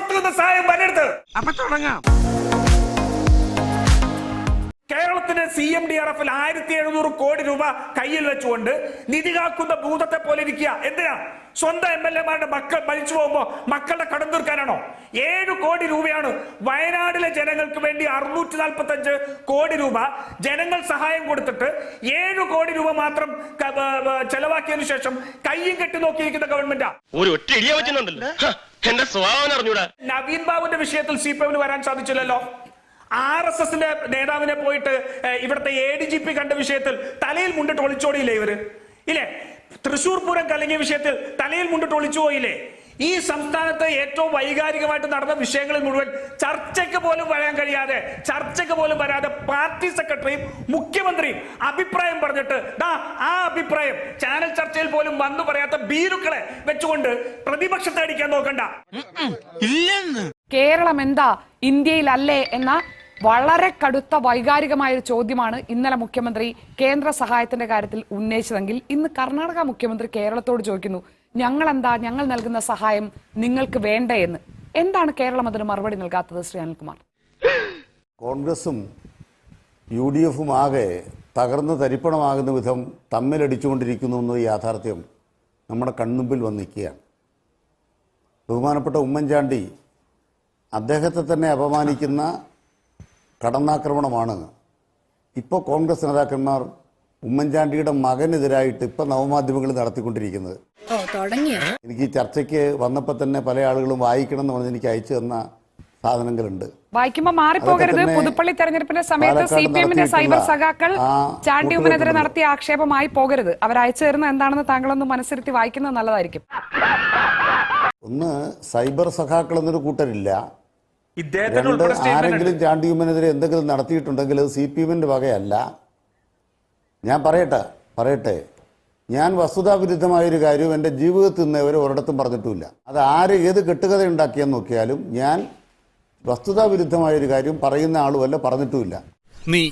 പുറത്തുനിന്ന് സഹായം വരരുത് അപ്പൊ തുടങ്ങാം. കേരളത്തിന് സി എം ഡി ആർ എഫിൽ ആയിരത്തി എഴുന്നൂറ് കോടി രൂപ കയ്യിൽ വെച്ചുകൊണ്ട് നിധി കാക്കുന്ന ഭൂതത്തെ പോലെ ഇരിക്കുക. എന്തിനാ? സ്വന്തം എം എൽ എമാരുടെ മക്കൾ മരിച്ചു പോകുമ്പോ മക്കളുടെ കടം തീർക്കാനാണോ? ഏഴ് കോടി രൂപയാണ് വയനാടിലെ ജനങ്ങൾക്ക് വേണ്ടി അറുന്നൂറ്റി നാൽപ്പത്തി അഞ്ച് കോടി രൂപ ജനങ്ങൾ സഹായം കൊടുത്തിട്ട് ഏഴ് കോടി രൂപ മാത്രം ചെലവാക്കിയതിനു ശേഷം കയ്യും കെട്ടി നോക്കിയിരിക്കുന്ന ഗവൺമെന്റാ. ഒരു ഒറ്റ ഇടിയ വെച്ചിട്ടുണ്ടല്ലോ. എന്റെ സ്വഭാവം അറിഞ്ഞൂടാ. നവീൻ ബാബുവിന്റെ വിഷയത്തിൽ സി പി എമ്മിന് വരാൻ സാധിച്ചില്ലല്ലോ. ആർ എസ് എസിന്റെ നേതാവിനെ പോയിട്ട് ഇവിടുത്തെ എ ഡി ജി പി കണ്ട വിഷയത്തിൽ തലയിൽ മുണ്ടിട്ട് ഒളിച്ചോടിയില്ലേ ഇവർ? ഇല്ലേ? തൃശൂർ പൂരം കലങ്ങിയ വിഷയത്തിൽ തലയിൽ മുണ്ടിട്ട് ഒളിച്ചു പോയില്ലേ ഈ സംസ്ഥാനത്ത് ഏറ്റവും വൈകാരികമായിട്ട് നടന്ന വിഷയങ്ങളിൽ മുഴുവൻ ചർച്ചയ്ക്ക് പോലും വരാൻ കഴിയാതെ ചർച്ചയ്ക്ക് പോലും വരാതെ പാർട്ടി സെക്രട്ടറിയും മുഖ്യമന്ത്രിയും അഭിപ്രായം പറഞ്ഞിട്ട് ദാ ആ അഭിപ്രായം ചാനൽ ചർച്ചയിൽ പോലും വന്നു പറയാത്ത ബീരുക്കളെ വെച്ചുകൊണ്ട് പ്രതിപക്ഷത്തെ അടിക്കാൻ നോക്കണ്ട. ഇല്ലെന്ന്. കേരളം എന്താ ഇന്ത്യയിലല്ലേ എന്ന വളരെ കടുത്ത വൈകാരികമായ ഒരു ചോദ്യമാണ് ഇന്നലെ മുഖ്യമന്ത്രി കേന്ദ്ര സഹായത്തിന്റെ കാര്യത്തിൽ ഉന്നയിച്ചതെങ്കിൽ ഇന്ന് കർണാടക മുഖ്യമന്ത്രി കേരളത്തോട് ചോദിക്കുന്നു. ഞങ്ങൾ എന്താ ഞങ്ങൾ നൽകുന്ന സഹായം നിങ്ങൾക്ക് വേണ്ട എന്ന്. എന്താണ് കേരളം അതിന് മറുപടി നൽകാത്തത് ശ്രീ അനിൽകുമാർ? കോൺഗ്രസും യു ഡി എഫും ആകെ തകർന്ന് തരിപ്പണമാകുന്ന വിധം തമ്മിലടിച്ചുകൊണ്ടിരിക്കുന്നു എന്ന യാഥാർത്ഥ്യം നമ്മുടെ കൺമുമ്പിൽ വന്ന് നിൽക്കുകയാണ് ബഹുമാനപ്പെട്ട ഉമ്മൻചാണ്ടി അദ്ദേഹത്തെ തന്നെ അപമാനിക്കുന്ന കടന്നാക്രമണമാണ് ഇപ്പോൾ കോൺഗ്രസ് നേതാക്കന്മാർ ഉമ്മൻചാണ്ടിയുടെ മകനെതിരായിട്ട് ഇപ്പം നവമാധ്യമങ്ങൾ നടത്തിക്കൊണ്ടിരിക്കുന്നത്. എനിക്ക് ഈ ചർച്ചയ്ക്ക് വന്നപ്പോൾ തന്നെ പല ആളുകളും വായിക്കണം എന്ന് പറഞ്ഞ് എനിക്ക് അയച്ചു തന്ന സാധനങ്ങളുണ്ട്. വായിക്കുമ്പോ മാറിപ്പോകരുത്. പുതുപ്പള്ളി തെരഞ്ഞെടുപ്പിന്റെ സമയത്ത് സി പി എമ്മിന്റെ സൈബർ സഖാക്കൾ ചാണ്ടി ഉമ്മനെതിരെ. നടത്തിയ ആക്ഷേപമായി പോകരുത്. അവർ അയച്ചു തരുന്ന എന്താണെന്ന് താങ്കളൊന്ന് മനസ്സിരുത്തി വായിക്കുന്നത് നല്ലതായിരിക്കും. ഒന്ന് സൈബർ സഖാക്കൾ എന്നൊരു കൂട്ടരില്ല. രണ്ട് ഉൾപ്പെടെ ചാണ്ടി ആരെങ്കിലും ചാണ്ടിയുമ്മനെതിരെ എന്തെങ്കിലും നടത്തിയിട്ടുണ്ടെങ്കിൽ അത് സി പി എമ്മിന്റെ വകയല്ല. ഞാൻ പറയട്ടെ പറയട്ടെ. ഞാൻ വസ്തുതാവിരുദ്ധമായൊരു കാര്യവും എന്റെ ജീവിതത്തിൽ നിന്ന് ഇവരെ ഒരിടത്തും പറഞ്ഞിട്ടുമില്ല. അത് ആര് ഏത് കെട്ടുകഥ ഉണ്ടാക്കിയെന്ന് നോക്കിയാലും ഞാൻ വസ്തുതാവിരുദ്ധമായൊരു കാര്യം പറയുന്ന ആളുമല്ല പറഞ്ഞിട്ടുമില്ല. നീ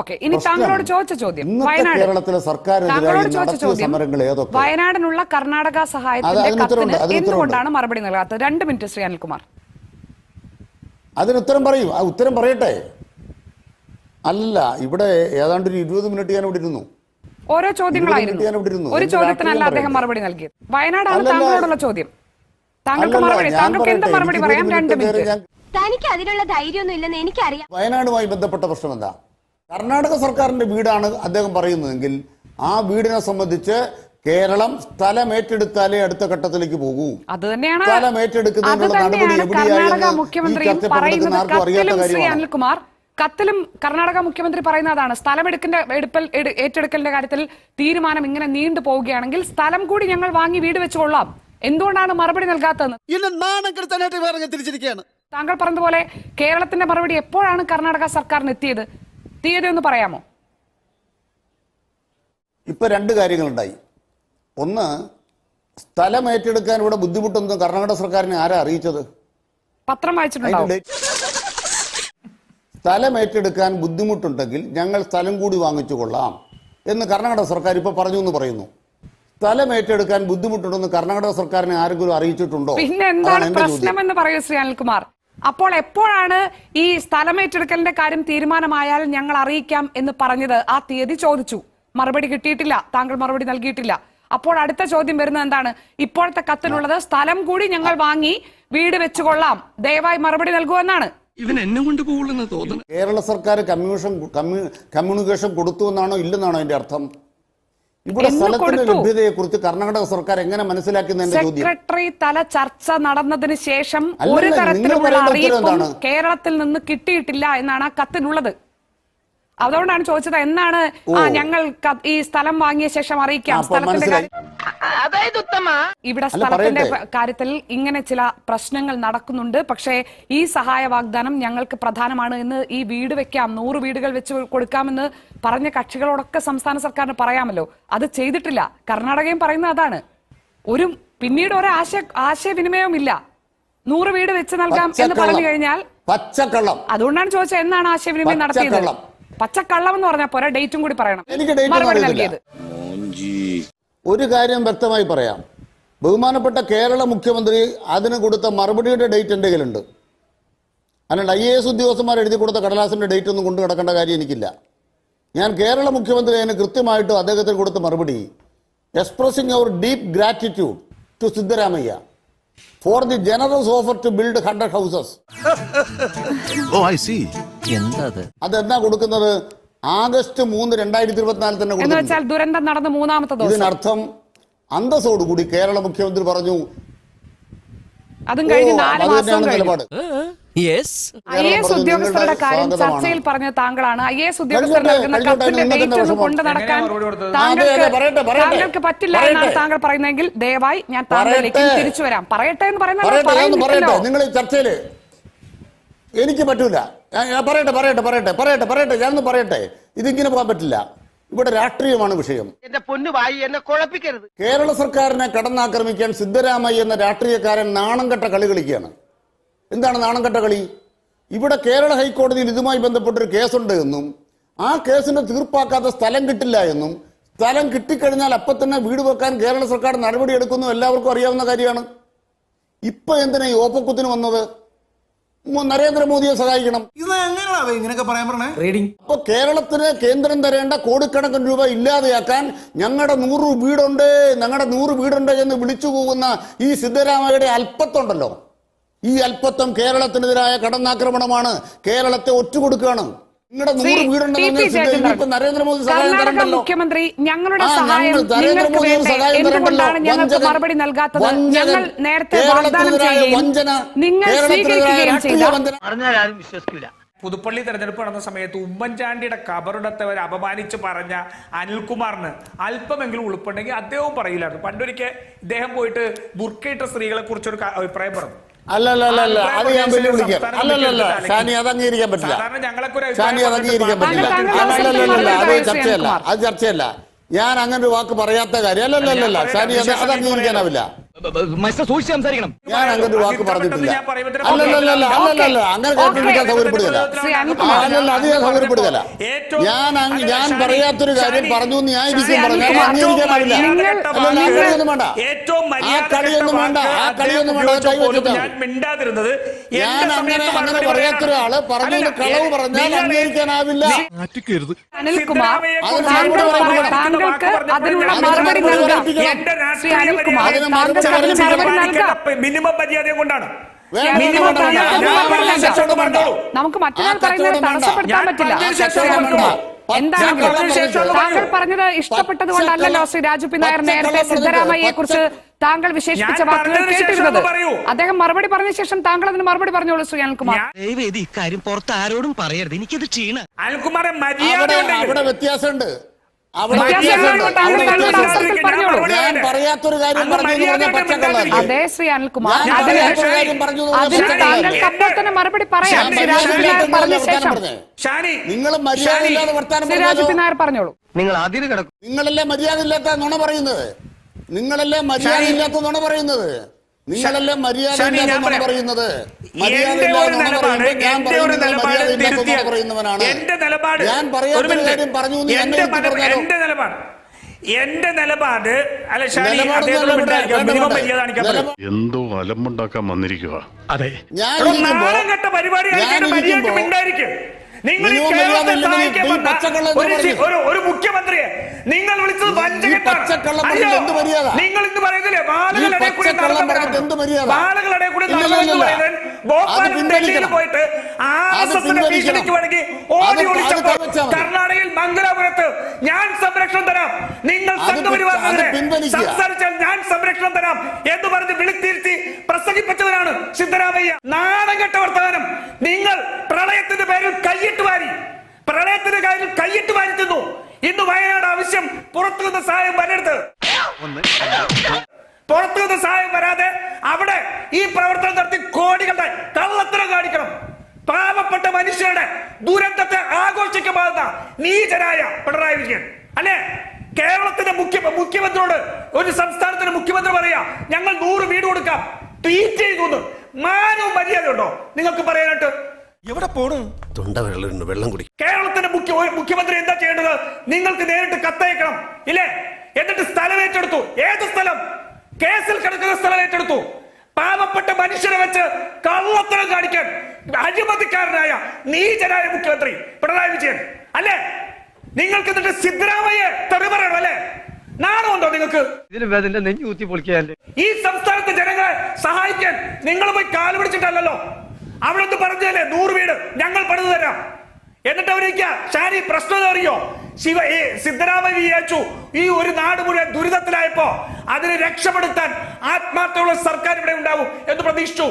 ഓക്കെ ഇനി പ്രശ്നം. താങ്കളോട് ചോദിച്ച ചോദ്യം. വയനാട്. കേരളത്തിലെ സർക്കാരിനെതിരായി ചോദ്യം സമരങ്ങൾ ഏതൊക്കെ? വയനാടിനുള്ള കർണാടക സഹായത്തിന്റെ കത്തിന് എന്തുകൊണ്ടാണ് മറുപടി നൽകാത്തത്? രണ്ട് മിനിറ്റ് ശ്രീ അനിൽകുമാർ. അതിന് ഉത്തരം പറയൂ. ആ ഉത്തരം പറയട്ടെ. അല്ലല്ല ഇവിടെ ഏതാണ്ട് ഒരു ഇരുപത് മിനിറ്റ് ഞാൻ ഇവിടെ ഇരുന്നു. ഓരോ ചോദ്യങ്ങളായിരുന്നു. ഒരു ചോദ്യത്തിനല്ല അദ്ദേഹം മറുപടി നൽകിയത്. വയനാടാണ്. താങ്കളോടുള്ള ചോദ്യം. താങ്കൾക്ക് മറുപടി താങ്കൾക്ക് എന്ത് മറുപടി പറയാം? രണ്ട് മിനിറ്റ്. തനിക്ക് അതിനുള്ള ധൈര്യമൊന്നും ഇല്ലെന്ന് എനിക്കറിയാം. വയനാടുമായി ബന്ധപ്പെട്ട പ്രശ്നം എന്താ? കർണാടക സർക്കാരിന്റെ വീടാണ് അദ്ദേഹം പറയുന്നതെങ്കിൽ ആ വീടിനെ സംബന്ധിച്ച് കേരളം സ്ഥലം ഏറ്റെടുത്താലേ അടുത്ത ഘട്ടത്തിലേക്ക് പോകൂ. അത് തന്നെയാണ്. സ്ഥലം ഏറ്റെടുക്കുന്നതിനുള്ള നടപടി എവിടെയായി കർണാടക മുഖ്യമന്ത്രിയും പറയുന്നത് പങ്കെടുക്കുന്ന ആർക്കും അറിയാത്ത കാര്യമാണ്. അനിൽകുമാർ കത്തിലും കർണാടക മുഖ്യമന്ത്രി പറയുന്ന അതാണ് സ്ഥലം എടുക്കിന്റെ എടുപ്പൽ ഏറ്റെടുക്കലിന്റെ കാര്യത്തിൽ തീരുമാനം ഇങ്ങനെ നീണ്ടു പോവുകയാണെങ്കിൽ സ്ഥലം കൂടി ഞങ്ങൾ വാങ്ങി വീട് വെച്ചുകൊള്ളാം എന്തുകൊണ്ടാണ് മറുപടി നൽകാത്തതെന്ന്? തിരിച്ചിരിക്കുകയാണ്. താങ്കൾ പറഞ്ഞതുപോലെ കേരളത്തിന്റെ മറുപടി എപ്പോഴാണ് കർണാടക സർക്കാരിന് എത്തിയത്? തീയതി ഒന്ന് പറയാമോ? ഇപ്പൊ രണ്ട് കാര്യങ്ങളുണ്ടായി. ഒന്ന് സ്ഥലം ഏറ്റെടുക്കാൻ ഇവിടെ ബുദ്ധിമുട്ടൊന്നും കർണാടക സർക്കാരിനെ ആരാ അറിയിച്ചത്? പത്രം വായിച്ചിട്ടുണ്ടോ സ്ഥലം ഏറ്റെടുക്കാൻ ബുദ്ധിമുട്ടുണ്ടെങ്കിൽ ഞങ്ങൾ സ്ഥലം കൂടി വാങ്ങിച്ചു കൊള്ളാം എന്ന് കർണാടക സർക്കാർ ഇപ്പൊ പറഞ്ഞു എന്ന് പറയുന്നു. സ്ഥലം ഏറ്റെടുക്കാൻ ബുദ്ധിമുട്ടുണ്ടെന്ന് കർണാടക സർക്കാരിനെ ആരെങ്കിലും അറിയിച്ചിട്ടുണ്ടോ? പിന്നെ എന്താണ് പ്രശ്നം എന്ന് പറയൂ ശ്രീ അനിൽകുമാർ. അപ്പോൾ എപ്പോഴാണ് ഈ സ്ഥലം ഏറ്റെടുക്കലിന്റെ കാര്യം തീരുമാനമായാൽ ഞങ്ങൾ അറിയിക്കാം എന്ന് പറഞ്ഞത്? ആ തീയതി ചോദിച്ചു. മറുപടി കിട്ടിയിട്ടില്ല. താങ്കൾ മറുപടി നൽകിയിട്ടില്ല. അപ്പോൾ അടുത്ത ചോദ്യം വരുന്നത് എന്താണ്? ഇപ്പോഴത്തെ കത്തിലുള്ളത് സ്ഥലം കൂടി ഞങ്ങൾ വാങ്ങി വീട് വെച്ചുകൊള്ളാം ദയവായി മറുപടി നൽകുമെന്നാണ് എന്നാണ്. ഇവൻ എന്നെ കൊണ്ട് പോകുള്ളെന്ന് തോന്നുന്നു കേരള സർക്കാർ കമ്മ്യൂഷൻ കമ്മ്യൂണിക്കേഷൻ കൊടുത്തു എന്നാണോ ഇല്ലെന്നാണോ അതിന്റെ അർത്ഥം? ഇവിടെ സ്ഥലത്തിന്റെ. ലഭ്യതയെ കുറിച്ച് കർണാടക സർക്കാർ എങ്ങനെ മനസ്സിലാക്കുന്ന എന്റെ ചോദ്യം? സെക്രട്ടറി തല ചർച്ച നടന്നതിന് ശേഷം ഒരു തരത്തിലുള്ള അറിയിപ്പും കേരളത്തിൽ നിന്ന് കിട്ടിയിട്ടില്ല എന്നാണ് ആ കത്തിലുള്ളത് അതുകൊണ്ടാണ് ചോദിച്ചത് എന്നാണ് ആ ഞങ്ങൾ ക- ഈ സ്ഥലം വാങ്ങിയ ശേഷം അറിയിക്കാം. അപ്പൊ സ്ഥലത്തിന്റെ മനസ്സിലായി. കാര്യം ഇവിടെ അല്ല, സ്ഥലത്തിന്റെ പറയട്ടെ. കാര്യത്തിൽ ഇങ്ങനെ ചില പ്രശ്നങ്ങൾ നടക്കുന്നുണ്ട്. പക്ഷേ ഈ സഹായ വാഗ്ദാനം ഞങ്ങൾക്ക് പ്രധാനമാണ് എന്ന് ഈ വീട് വെക്കാം. നൂറ് വീടുകൾ വെച്ച് കൊടുക്കാമെന്ന് പറഞ്ഞ കക്ഷികളോടൊക്കെ സംസ്ഥാന സർക്കാരിന് പറയാമല്ലോ. അത് ചെയ്തിട്ടില്ല. കർണാടകയും പറയുന്നത് അതാണ്. ഒരു പിന്നീട് ഒരു ആശയ ആശയവിനിമയവും ഇല്ല നൂറ് വീട് വെച്ച് നൽകാം എന്ന് പറഞ്ഞു കഴിഞ്ഞാൽ പച്ചക്കള്ളം. അതുകൊണ്ടാണ് ചോദിച്ചത് എന്നാണ് ആശയവിനിമയം നടത്തിയത്? പച്ചക്കള്ളം. പച്ചക്കള്ളം എന്ന് പറഞ്ഞാൽ പോരാ ഡേറ്റും കൂടി പറയണം. എനിക്ക് മറുപടി. നൽകിയത്. ഒരു കാര്യം വ്യക്തമായി പറയാം. ബഹുമാനപ്പെട്ട കേരള മുഖ്യമന്ത്രി അതിന് കൊടുത്ത മറുപടിയുടെ ഡേറ്റ് എന്റെ കയ്യിലുണ്ട്. അല്ലാണ്ട് ഐ എ എസ് ഉദ്യോഗസ്ഥന്മാർ എഴുതി കൊടുത്ത കടലാസിന്റെ ഡേറ്റ് ഒന്നും കൊണ്ടു കിടക്കേണ്ട കാര്യം എനിക്കില്ല. ഞാൻ കേരള മുഖ്യമന്ത്രി അതിന് കൃത്യമായിട്ടും അദ്ദേഹത്തിന് കൊടുത്ത മറുപടി expressing their deep gratitude to Siddaramaiah for the generous offer to build hundred houses oh I see അതെന്താ കൊടുക്കുന്നത്? ആഗസ്റ്റ് മൂന്ന് രണ്ടായിരത്തി ഇരുപത്തിനാലിൽ തന്നെ എന്ന് വെച്ചാൽ ദുരന്തം നടന്ന മൂന്നാമത്തെ ദിവസം. ഇതിനർത്ഥം അന്തസ്സോടുകൂടി കേരള മുഖ്യമന്ത്രി പറഞ്ഞു അതും "ഓ, കഴിഞ്ഞ് നാല് അത് മാസം തന്നെയാണ് കഴിഞ്ഞു. നിലപാട് ഐ എ എസ് ഉദ്യോഗസ്ഥരുടെ കാര്യം ചർച്ചയിൽ പറഞ്ഞ താങ്കളാണ്. ഐ എ എസ് ഉദ്യോഗസ്ഥർ നൽകുന്ന കത്തിന്റെ എന്താ ഒന്നും കൊണ്ട് നടക്കാൻ താങ്കൾക്ക് താങ്കൾക്ക് പറ്റില്ല എന്നാണ് താങ്കൾ പറയുന്നതെങ്കിൽ ദയവായി ഞാൻ താങ്കളിലേക്ക്. തിരിച്ചു വരാം. പറയട്ടെ എന്ന് പറയുന്നത് നിങ്ങൾ ഈ ചർച്ചയിൽ എനിക്ക് പറ്റൂല. പറയട്ടെ പറയട്ടെ പറയട്ടെ പറയട്ടെ പറയട്ടെ ഞാനൊന്ന് പറയട്ടെ. ഇതിങ്ങനെ പോകാൻ പറ്റില്ല. ഇവിടെ രാഷ്ട്രീയമാണ് വിഷയം. എന്റെ പൊന്നു വായി എന്നെ കുഴപ്പിക്കരുത്. കേരള സർക്കാരിനെ കടന്നാക്രമിക്കാൻ സിദ്ധരാമയ്യ എന്ന രാഷ്ട്രീയക്കാരൻ നാണം കെട്ട കളി കളിക്കുകയാണ്. എന്താണ് നാണം കെട്ട കളി? ഇവിടെ കേരള ഹൈക്കോടതിയിൽ ഇതുമായി ബന്ധപ്പെട്ടൊരു കേസുണ്ട് എന്നും ആ കേസിന്റെ തീർപ്പാക്കാത്ത സ്ഥലം കിട്ടില്ല എന്നും സ്ഥലം കിട്ടിക്കഴിഞ്ഞാൽ അപ്പൊ തന്നെ വീട് വെക്കാൻ കേരള സർക്കാർ നടപടിയെടുക്കുന്നു എല്ലാവർക്കും അറിയാവുന്ന കാര്യമാണ്. ഇപ്പൊ എന്തിനാ ഈ ഓപ്പക്കുത്തിന് വന്നത്? മു- നരേന്ദ്രമോദിയെ സഹായിക്കണം. അപ്പൊ കേരളത്തിന് കേന്ദ്രം തരേണ്ട കോടിക്കണക്കിന് രൂപ ഇല്ലാതെയാക്കാൻ ഞങ്ങളുടെ നൂറ് വീടുണ്ട് ഞങ്ങളുടെ നൂറ് വീടുണ്ട് എന്ന് വിളിച്ചു പോകുന്ന ഈ സിദ്ധരാമയ്യയുടെ അല്പത്തുണ്ടല്ലോ. ഈ അല്പത്വം കേരളത്തിനെതിരായ കടന്നാക്രമണമാണ് കേരളത്തെ ഒറ്റുകൊടുക്കുകയാണ്. മുഖ്യമന്ത്രി ഞങ്ങളുടെ സഹായം നിങ്ങൾക്ക് വേണ്ടേ? സഹായം എന്തുകൊണ്ടാണ് തരണ്ടല്ലോ. ഞങ്ങൾക്ക് മറുപടി നൽകാത്തത്? ഞങ്ങൾ നേരത്തെ വാഗ്ദാനം ചെയ്യുകയും നിങ്ങൾ സ്വീകരിക്കുകയും രാഷ്ട്രീയ പറഞ്ഞാൽ ആരും വിശ്വസിക്കില്ല പുതുപ്പള്ളി തെരഞ്ഞെടുപ്പ് നടന്ന സമയത്ത് ഉമ്മൻചാണ്ടിയുടെ കബറിടത്തെ അവർ അപമാനിച്ച് പറഞ്ഞ അനിൽകുമാറിന് അല്പമെങ്കിലും ഉളുപ്പുണ്ടെങ്കിൽ അദ്ദേഹവും പറയില്ലായിരുന്നു. പണ്ടൊരിക്കൽ ഇദ്ദേഹം പോയിട്ട് ബുർക്കയിട്ട സ്ത്രീകളെ കുറിച്ചൊരു അഭിപ്രായം പറഞ്ഞു. അല്ലല്ല അല്ല അല്ല അത് ഞാൻ വെല്ലുവിളിക്കാം. സംസ്ഥാന ഷാനി അത് അംഗീകരിക്കാൻ പറ്റില്ല. ഷാനി അത് അംഗീകരിക്കാൻ അല്ലല്ലല്ല അത് ചർച്ചയല്ല. അത് ചർച്ചയല്ല. ഞാൻ അങ്ങനെ ഒരു വാക്ക് പറയാത്ത കാര്യം അല്ലല്ലല്ല ഷാനി അത് അത് അംഗീകരിക്കാനാവില്ല സംസാരിക്കണം. ഞാൻ അങ്ങനെ ഒരു വാക്ക് പറഞ്ഞിട്ടില്ല. അല്ലല്ലല്ല അല്ലല്ലല്ല അങ്ങനെ കേൾപ്പിക്കാൻ ഓക്കേ. സൗകര്യപ്പെടുകയല്ല ശ്രീ ആ, അല്ലല്ല അത് ഞാൻ സൗകര്യപ്പെടുകയല്ല ഞാൻ ഞാൻ പറയാത്തൊരു കാര്യം പറഞ്ഞു എന്ന് ഞാൻ ഇരിക്കും പറഞ്ഞു. അല്ലല്ല വേണ്ട. ഏറ്റവും ആ കളിയൊന്നും വേണ്ട. ആ കളിയൊന്നും വേണ്ട. അത് പോലും ഞാൻ മിണ്ടാതിരുന്നത് എന്റെ അങ്ങനെ സമയത്ത് അങ്ങനെ മറുപടി പറയാത്തൊരാൾ പറഞ്ഞു കളവ് പറഞ്ഞാൽ അംഗീകരിക്കാനാവില്ല. അനിൽകുമാർ താങ്കൾ താങ്കൾക്ക് അതിനുള്ള മറുപടി നൽകാം. എന്റെ ശ്രീ അനിൽകുമാർ അതിന് മിനിമം മര്യാദ കൊണ്ടാണ്. നമുക്ക് മറ്റൊരാൾ പറയുന്നത് തടസ്സപ്പെടുത്താൻ പറ്റില്ല. എന്താണെങ്കിലും താങ്കൾ പറഞ്ഞത് ഇഷ്ടപ്പെട്ടത് കൊണ്ടല്ലല്ലോ ശ്രീ രാജു പി നായർ നേരത്തെ സിദ്ധരാമയ്യെ സിദ്ധരാമയ്യയെ കുറിച്ച് താങ്കൾ വിശേഷിപ്പിച്ച വാക്കുകൾ കേട്ടിരുന്നത്. അദ്ദേഹം മറുപടി പറഞ്ഞ ശേഷം താങ്കൾ അതിന് മറുപടി പറഞ്ഞോളൂ ശ്രീ അനിൽകുമാർ. ഇക്കാര്യം പുറത്ത് ആരോടും പറയരുത്. എനിക്കത് ക്ഷീണ അനിൽകുമാറെ മര്യാദ വ്യത്യാസമുണ്ട്. ഞാൻ പറയാത്തൊരു കാര്യം അങ്ങ് പറഞ്ഞു എന്ന് മര്യാദ പറഞ്ഞാൽ അതെ ശ്രീ അനിൽകുമാർ. അതിന് താങ്കൾക്ക് അപ്പോൾ തന്നെ മറുപടി പറയാം. പറഞ്ഞ ശേഷം. നിങ്ങൾ നായർ പറഞ്ഞോളൂ. നിങ്ങൾ അതിര് കിടക്കും നിങ്ങളല്ലേ മര്യാദ ഇല്ലാത്ത നുണ പറയുന്നത്? നിങ്ങളല്ലേ മര്യാദ ഇല്ലാത്ത നുണ പറയുന്നത്? നിങ്ങളല്ലേ മര്യാദ. പറയുന്നത്. എന്റെ നിലപാട് എന്തോ അലമ്പുണ്ടാക്കാൻ വന്നിരിക്കുക അതെ. ഞാൻ കെട്ട പരിപാടി മിണ്ടായിരിക്കും. നിങ്ങൾ ഈ കേരളത്തെ സഹായിക്കാൻ വന്ന ഒരു മുഖ്യമന്ത്രിയെ നിങ്ങൾ വിളിച്ചത് നിങ്ങൾ ഇന്ന് പറയുന്നില്ലേ? ബാലകളുടെ കൂടി ബാലകളുടെ? കൂടി ഡൽഹിയിൽ പോയിട്ട് ആർ എസ് എസിന്റെ ഭീഷണിക്ക് വേണമെങ്കിൽ ഓടി ഒളിച്ചപ്പോൾ കർണാടകയിൽ മംഗലാപുരത്ത് ഞാൻ സംരക്ഷണം തരാം. നിങ്ങൾ സംഘപരിവാറിനെതിരെ സംസാരിച്ചാൽ ഞാൻ സംരക്ഷണം തരാം എന്ന് പറഞ്ഞ് വിളിത്തിരുത്തി പ്രസംഗിപ്പിച്ചവരാണ് സിദ്ധരാമയ്യ. നാണം കെട്ട വർത്തമാനം. നിങ്ങൾ പ്രളയത്തിന്റെ പേരിൽ കൈയിട്ട് വാരി പ്രളയത്തിന്റെ കാര്യം കൈയിട്ട് വാരി തിന്നു. ഇന്ന് വയനാട് ആവശ്യം പുറത്തു നിന്ന് സഹായം വരരുത്. പുറത്തു നിന്ന് സഹായം വരാതെ അവിടെ ഈ പ്രവർത്തനം നടത്തി കോടികളുടെ കള്ളത്തരം കാണിക്കണം. പാവപ്പെട്ട മനുഷ്യരുടെ ദുരന്തത്തെ ആഘോഷിക്കപ്പെടുന്ന നീചരായ പിണറായി വിജയൻ. അല്ലേ? കേരളത്തിന്റെ മുഖ്യ മുഖ്യമന്ത്രിയോട് ഒരു സംസ്ഥാനത്തിന്റെ മുഖ്യമന്ത്രി പറയാ ഞങ്ങൾ നൂറ് വീട് കൊടുക്കാം. ട്വീറ്റ് ചെയ്തു മാനവും മര്യാദയുണ്ടോ? നിങ്ങൾക്ക് പറയാനായിട്ട് എവിടെ പോണു? തൊണ്ട വെള്ളം വെള്ളം കുടി കേരളത്തിന്റെ മുഖ്യ മുഖ്യമന്ത്രി എന്താ ചെയ്യേണ്ടത്? നിങ്ങൾക്ക് നേരിട്ട് കത്തയക്കണം ഇല്ലേ? എന്നിട്ട് സ്ഥലം ഏറ്റെടുത്തു. ഏത് സ്ഥലം? കേസിൽ കിടക്കുന്ന സ്ഥലം ഏറ്റെടുത്തു. പാവപ്പെട്ട മനുഷ്യരെ വെച്ച് കള്ളത്തരം കാണിക്കാൻ അഴിമതിക്കാരനായ നീചനായ മുഖ്യമന്ത്രി പിണറായി വിജയൻ അല്ലേ? നിങ്ങൾക്ക് എന്നിട്ട് സിദ്ധരാമയ്യ തെറിപറയണം അല്ലേ? നാണമുണ്ടോ നിങ്ങൾക്ക്? നെഞ്ഞു കുത്തി പൊളിക്കാല്ലേ ഈ സംസ്ഥാനത്തെ ജനങ്ങളെ സഹായിക്കാൻ നിങ്ങൾ പോയി കാൽ പിടിച്ചിട്ടല്ലല്ലോ. അവിടെ നിന്ന് പറഞ്ഞല്ലേ നൂറ് വീട് ഞങ്ങൾ പണിതു തരാം. എന്നിട്ട് അവരിക്ക ഷാരി പ്രശ്നം അറിയോ ശിവ ഏ സിദ്ധരാമയ്യ വിചാരിച്ചു ഈ ഒരു നാട് മുഴുവൻ ദുരിതത്തിലായപ്പോ അതിനെ രക്ഷപ്പെടുത്താൻ ആത്മാർത്ഥമുള്ള സർക്കാർ ഇവിടെ ഉണ്ടാവും എന്ന് പ്രതീക്ഷിച്ചു.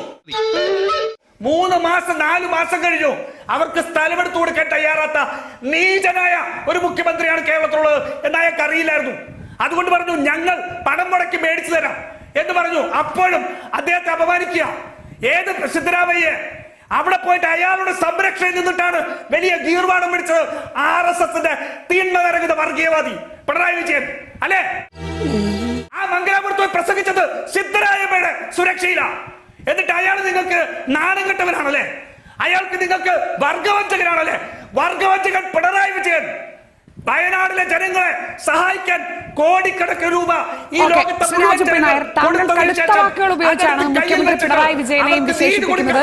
മൂന്ന് മാസം നാല് മാസം കഴിഞ്ഞു. അവർക്ക് സ്ഥലമെടുത്തു കൊടുക്കാൻ തയ്യാറാത്ത നീചനായ ഒരു മുഖ്യമന്ത്രിയാണ് കേരളത്തിലുള്ളത് എന്ന് അയാൾക്ക് അറിയില്ലായിരുന്നു. അതുകൊണ്ട് പറഞ്ഞു ഞങ്ങൾ പണം മുടക്കി മേടിച്ചു തരാം. എന്ന് പറഞ്ഞു. അപ്പോഴും അദ്ദേഹത്തെ അപമാനിക്കുക. ഏത് സിദ്ധരാമയ്യെ അവിടെ പോയിട്ട് അയാളുടെ സംരക്ഷണയിൽ നിന്നിട്ടാണ് വലിയ ഗീർവാണം പിടിച്ചത്. ആർ എസ് എസിന്റെ നിറങ്ങുന്ന വർഗീയവാദി. പിണറായി വിജയൻ അല്ലേ? ആ മംഗലാപുരത്ത് പ്രസംഗിച്ചത് സിദ്ധരായമ്മയുടെ സുരക്ഷയിലാ. എന്നിട്ട് അയാൾ നിങ്ങൾക്ക് നാണം കെട്ടവനാണല്ലേ? അയാൾക്ക് നിങ്ങൾക്ക് വർഗവഞ്ചകനാണല്ലേ? വർഗവഞ്ചകൻ പിണറായി വിജയൻ. വയനാടിലെ ജനങ്ങളെ സഹായിക്കാൻ കോടിക്കണക്കിന് രൂപ ഈ ലോകത്തെ ഉപയോഗിച്ചാണ് മുഖ്യമന്ത്രി പിണറായി വിജയനെയും വിശേഷിപ്പിക്കുന്നത്.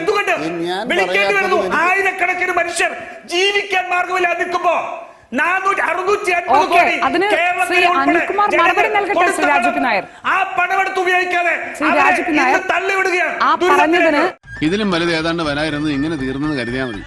എന്തുകൊണ്ട്? വിളിക്കേണ്ടി വരുന്നു. എനിക്ക് ആയിരക്കണക്കിന് മനുഷ്യർ ജീവിക്കാൻ മാർഗമില്ലാതെ നിൽക്കുമ്പോ. ആ പണമെടുത്ത് ഉപയോഗിക്കാതെ തള്ളിവിടുകയാണ്. ആ പറഞ്ഞതിന് ദുരിതത്തിലേക്ക്. ഇതിലും വലുത് ഏതാണ്ട് വരായിരുന്നു ഇങ്ങനെ തീർന്നെന്ന് കരുതിയാൽ മതി.